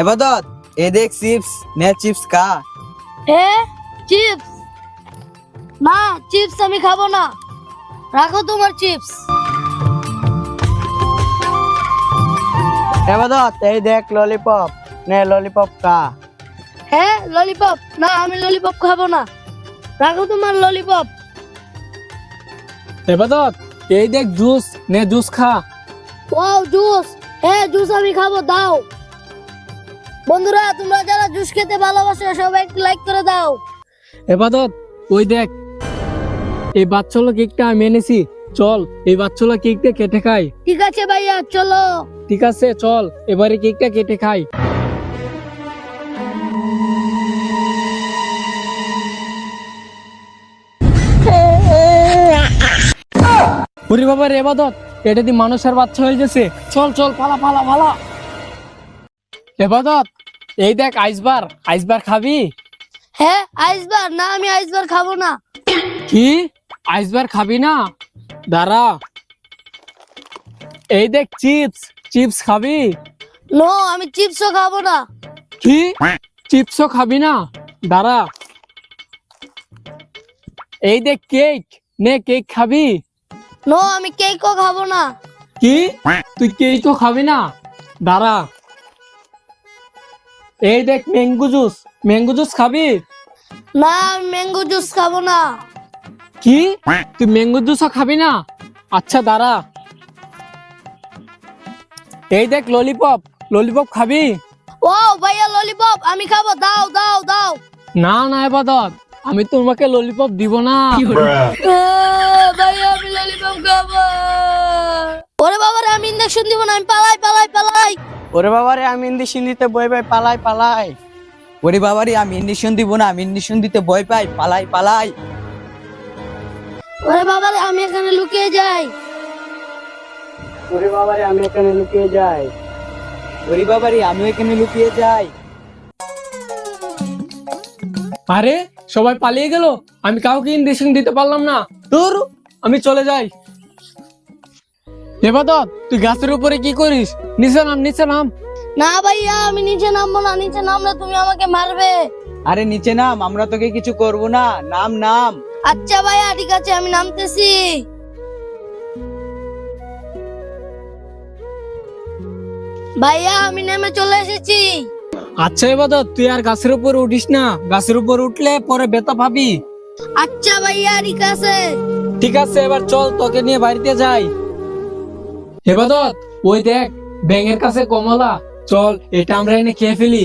এবাদত এ দেখ চিপস নে চিপস খা। এ চিপস? না চিপস আমি খাব না। রাখো তোমার চিপস। এবাদত এই দেখ ললিপপ নে ললিপপ খা। হ্যাঁ ললিপপ না আমি ললিপপ খাব না। রাখো তোমার ললিপপ এবাদত এই দেখ জুস নে জুস খা। Wow juice. হ্যাঁ জুস আমি খাব দাও। বন্ধুরা তোমরা যারা জুস খেতে ভালোবাসো সবাই একটু লাইক করে দাও। এবাদত ওই দেখ এই বাচ্চাগুলো কেকটা আমি এনেছি চল এই বাচ্চাগুলো কেকটা কেটে খাই। ঠিক আছে ভাইয়া চলো। ঠিক আছে চল এবারে কেকটা কেটে খাই। ওরে বাবা রে এবাদত এটা দিয়ে মানুষের বাচ্চা হয়ে গেছে। চল চল পালা পালা পালা। এবাদত এই দেখ আইসবার আইসবার খাবি? হ্যাঁ আইসবার না আমি আইসবার খাব না। কি? আইসবার খাবি না? দাঁড়া। এই দেখ চিপস চিপস খাবি? নো আমি চিপসও খাব না। কি? চিপসও খাবি না? দাঁড়া। এই দেখ কেক নে কেক খাবি? নো আমি কেকও খাব না। কি? তুই কেকও খাবি না? দাঁড়া। এই দেখ ম্যাঙ্গো জুস ম্যাঙ্গো জুস খাবি? না আমি ম্যাঙ্গো জুস খাব না। কি? তুই ম্যাঙ্গো জুসও খাবি না? আচ্ছা দাঁড়া। এই দেখ ললিপপ ললিপপ খাবি? ও ভাইয়া ললিপপ আমি খাব। দাও দাও দাও। না না এবাদত আমি তোমাকে ললিপপ দিব না। ভাইয়া আমি ললিপপ খাব। ওরে বাবা আমি ইঞ্জেকশন দিব না। আমি পালাই পালাই পালাই। ওরে বাবারে আমি ইন্ডিশন দিতে বই পাই পালাই পালাই। ওরে বাবারে আমি ইন্ডিশন দিব না আমি ইন্ডিশন দিতে ভয় পাই পালাই পালাই। ওরে বাবা রে আমি এখানে লুকিয়ে যাই। ওরে বাবারে আমি এখানে লুকিয়ে যাই। ওরে বাবারে আমি এখানে লুকিয়ে যাই। আরে সবাই পালিয়ে গেল? আমি কাউকে ইন্ডেকশন দিতে পারলাম না। তোর আমি চলে যাই। এবাদত তুই গাছের উপরে কি করিস? নিচে নাম নিচে নাম। না ভাইয়া আমি নিচে নামবো না নিচে নামলে তুমি আমাকে মারবে। আরে নিচে নাম আমরা তোকে কিছু করব না। নাম নাম। আচ্ছা ভাইয়া ঠিক আছে আমি নামতেছি। ভাইয়া আমি নেমে চলে এসেছি। আচ্ছা এবাদত তুই আর গাছের উপর উঠিস না। গাছের উপর উঠলে পরে বেতা পাবি। আচ্ছা ভাইয়া ঠিক আছে। ঠিক আছে এবার চল তোকে নিয়ে বাড়িতে যাই। এবাদত ওই দেখ ব্যাঙের কাছে কমলা চল এটা আমরা এনে খেয়ে ফেলি।